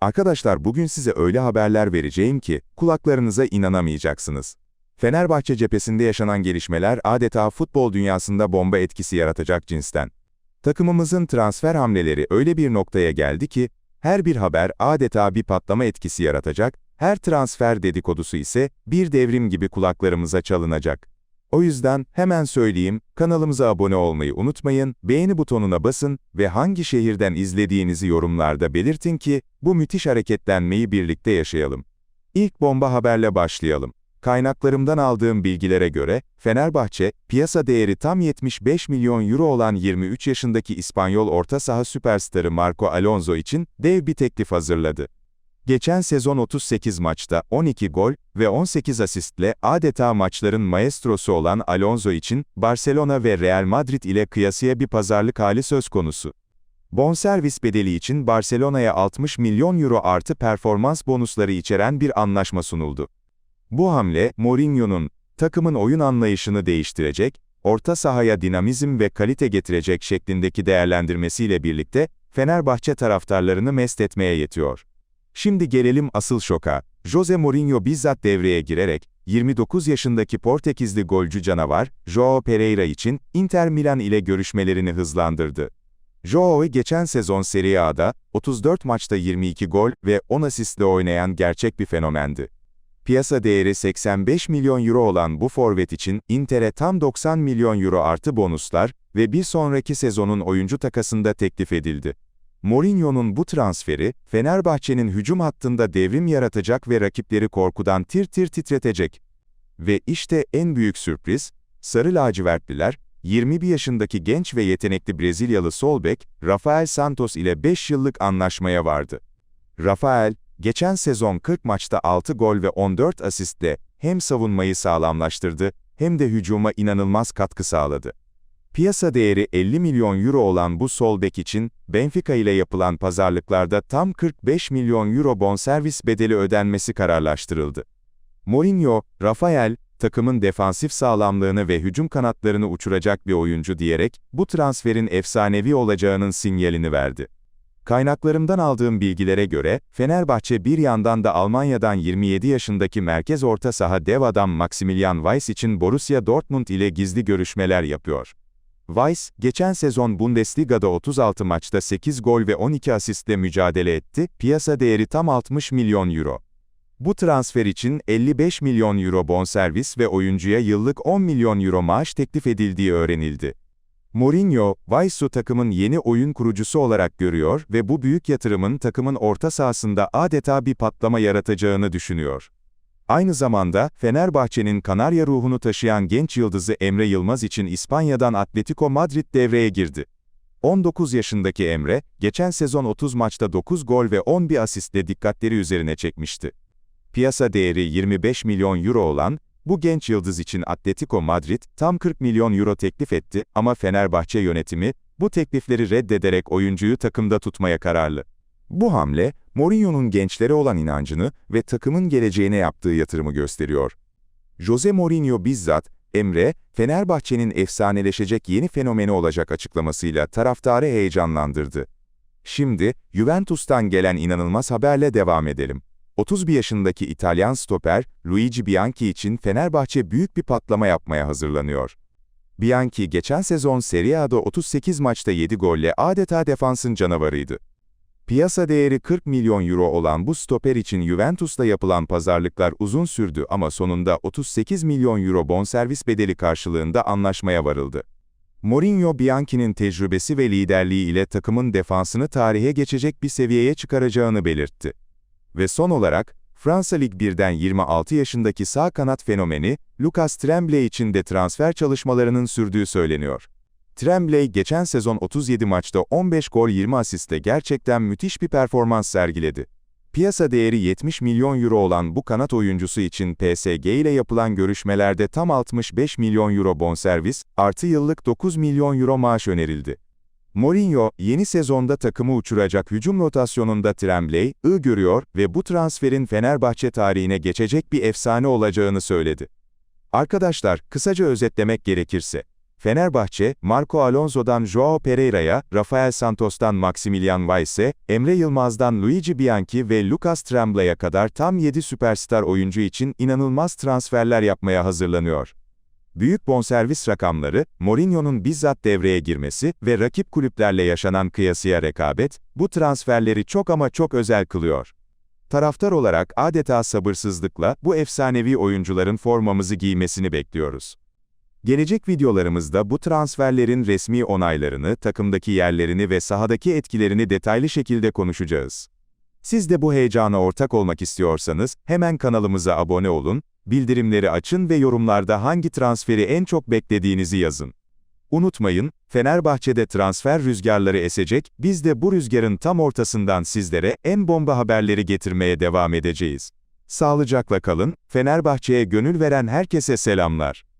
Arkadaşlar bugün size öyle haberler vereceğim ki kulaklarınıza inanamayacaksınız. Fenerbahçe cephesinde yaşanan gelişmeler adeta futbol dünyasında bomba etkisi yaratacak cinsten. Takımımızın transfer hamleleri öyle bir noktaya geldi ki, her bir haber adeta bir patlama etkisi yaratacak, her transfer dedikodusu ise bir devrim gibi kulaklarımıza çalınacak. O yüzden hemen söyleyeyim, kanalımıza abone olmayı unutmayın, beğeni butonuna basın ve hangi şehirden izlediğinizi yorumlarda belirtin ki bu müthiş hareketlenmeyi birlikte yaşayalım. İlk bomba haberle başlayalım. Kaynaklarımdan aldığım bilgilere göre, Fenerbahçe, piyasa değeri tam 75 milyon euro olan 23 yaşındaki İspanyol orta saha süperstarı Marco Alonso için dev bir teklif hazırladı. Geçen sezon 38 maçta 12 gol ve 18 asistle adeta maçların maestrosu olan Alonso için Barcelona ve Real Madrid ile kıyasıya bir pazarlık hali söz konusu. Bonservis bedeli için Barcelona'ya 60 milyon euro artı performans bonusları içeren bir anlaşma sunuldu. Bu hamle, Mourinho'nun takımın oyun anlayışını değiştirecek, orta sahaya dinamizm ve kalite getirecek şeklindeki değerlendirmesiyle birlikte Fenerbahçe taraftarlarını mest etmeye yetiyor. Şimdi gelelim asıl şoka. Jose Mourinho bizzat devreye girerek, 29 yaşındaki Portekizli golcü canavar, Joao Pereira için Inter Milan ile görüşmelerini hızlandırdı. Joao geçen sezon Serie A'da 34 maçta 22 gol ve 10 asistle oynayan gerçek bir fenomendi. Piyasa değeri 85 milyon euro olan bu forvet için Inter'e tam 90 milyon euro artı bonuslar ve bir sonraki sezonun oyuncu takasında teklif edildi. Mourinho'nun bu transferi, Fenerbahçe'nin hücum hattında devrim yaratacak ve rakipleri korkudan tir tir titretecek. Ve işte en büyük sürpriz, Sarı lacivertliler, 21 yaşındaki genç ve yetenekli Brezilyalı sol bek, Rafael Santos ile 5 yıllık anlaşmaya vardı. Rafael, geçen sezon 40 maçta 6 gol ve 14 asistle hem savunmayı sağlamlaştırdı, hem de hücuma inanılmaz katkı sağladı. Piyasa değeri 50 milyon euro olan bu sol bek için, Benfica ile yapılan pazarlıklarda tam 45 milyon euro bonservis bedeli ödenmesi kararlaştırıldı. Mourinho, Rafael, takımın defansif sağlamlığını ve hücum kanatlarını uçuracak bir oyuncu diyerek, bu transferin efsanevi olacağının sinyalini verdi. Kaynaklarımdan aldığım bilgilere göre, Fenerbahçe bir yandan da Almanya'dan 27 yaşındaki merkez orta saha dev adam Maximilian Weiss için Borussia Dortmund ile gizli görüşmeler yapıyor. Weiss, geçen sezon Bundesliga'da 36 maçta 8 gol ve 12 asistle mücadele etti, piyasa değeri tam 60 milyon euro. Bu transfer için 55 milyon euro bonservis ve oyuncuya yıllık 10 milyon euro maaş teklif edildiği öğrenildi. Mourinho, Weiss'u takımın yeni oyun kurucusu olarak görüyor ve bu büyük yatırımın takımın orta sahasında adeta bir patlama yaratacağını düşünüyor. Aynı zamanda, Fenerbahçe'nin Kanarya ruhunu taşıyan genç yıldızı Emre Yılmaz için İspanya'dan Atletico Madrid devreye girdi. 19 yaşındaki Emre, geçen sezon 30 maçta 9 gol ve 11 asistle dikkatleri üzerine çekmişti. Piyasa değeri 25 milyon euro olan, bu genç yıldız için Atletico Madrid, tam 40 milyon euro teklif etti ama Fenerbahçe yönetimi, bu teklifleri reddederek oyuncuyu takımda tutmaya kararlı. Bu hamle, Mourinho'nun gençlere olan inancını ve takımın geleceğine yaptığı yatırımı gösteriyor. Jose Mourinho bizzat, Emre, Fenerbahçe'nin efsaneleşecek yeni fenomeni olacak açıklamasıyla taraftarı heyecanlandırdı. Şimdi, Juventus'tan gelen inanılmaz haberle devam edelim. 31 yaşındaki İtalyan stoper, Luigi Bianchi için Fenerbahçe büyük bir patlama yapmaya hazırlanıyor. Bianchi geçen sezon Serie A'da 38 maçta 7 golle adeta defansın canavarıydı. Piyasa değeri 40 milyon euro olan bu stoper için Juventus'la yapılan pazarlıklar uzun sürdü ama sonunda 38 milyon euro bonservis bedeli karşılığında anlaşmaya varıldı. Mourinho Bianchi'nin tecrübesi ve liderliği ile takımın defansını tarihe geçecek bir seviyeye çıkaracağını belirtti. Ve son olarak, Fransa Lig 1'den 26 yaşındaki sağ kanat fenomeni, Lucas Tremblay için de transfer çalışmalarının sürdüğü söyleniyor. Tremblay geçen sezon 37 maçta 15 gol 20 asiste gerçekten müthiş bir performans sergiledi. Piyasa değeri 70 milyon euro olan bu kanat oyuncusu için PSG ile yapılan görüşmelerde tam 65 milyon euro bonservis, artı yıllık 9 milyon euro maaş önerildi. Mourinho, yeni sezonda takımı uçuracak hücum rotasyonunda Tremblay, ı görüyor ve bu transferin Fenerbahçe tarihine geçecek bir efsane olacağını söyledi. Arkadaşlar, kısaca özetlemek gerekirse, Fenerbahçe, Marco Alonso'dan Joao Pereira'ya, Rafael Santos'tan Maximilian Weiss'e, Emre Yılmaz'dan Luigi Bianchi ve Lucas Tremblay'a kadar tam 7 süperstar oyuncu için inanılmaz transferler yapmaya hazırlanıyor. Büyük bonservis rakamları, Mourinho'nun bizzat devreye girmesi ve rakip kulüplerle yaşanan kıyasıya rekabet, bu transferleri çok ama çok özel kılıyor. Taraftar olarak adeta sabırsızlıkla bu efsanevi oyuncuların formamızı giymesini bekliyoruz. Gelecek videolarımızda bu transferlerin resmi onaylarını, takımdaki yerlerini ve sahadaki etkilerini detaylı şekilde konuşacağız. Siz de bu heyecana ortak olmak istiyorsanız, hemen kanalımıza abone olun, bildirimleri açın ve yorumlarda hangi transferi en çok beklediğinizi yazın. Unutmayın, Fenerbahçe'de transfer rüzgarları esecek, biz de bu rüzgarın tam ortasından sizlere en bomba haberleri getirmeye devam edeceğiz. Sağlıcakla kalın, Fenerbahçe'ye gönül veren herkese selamlar.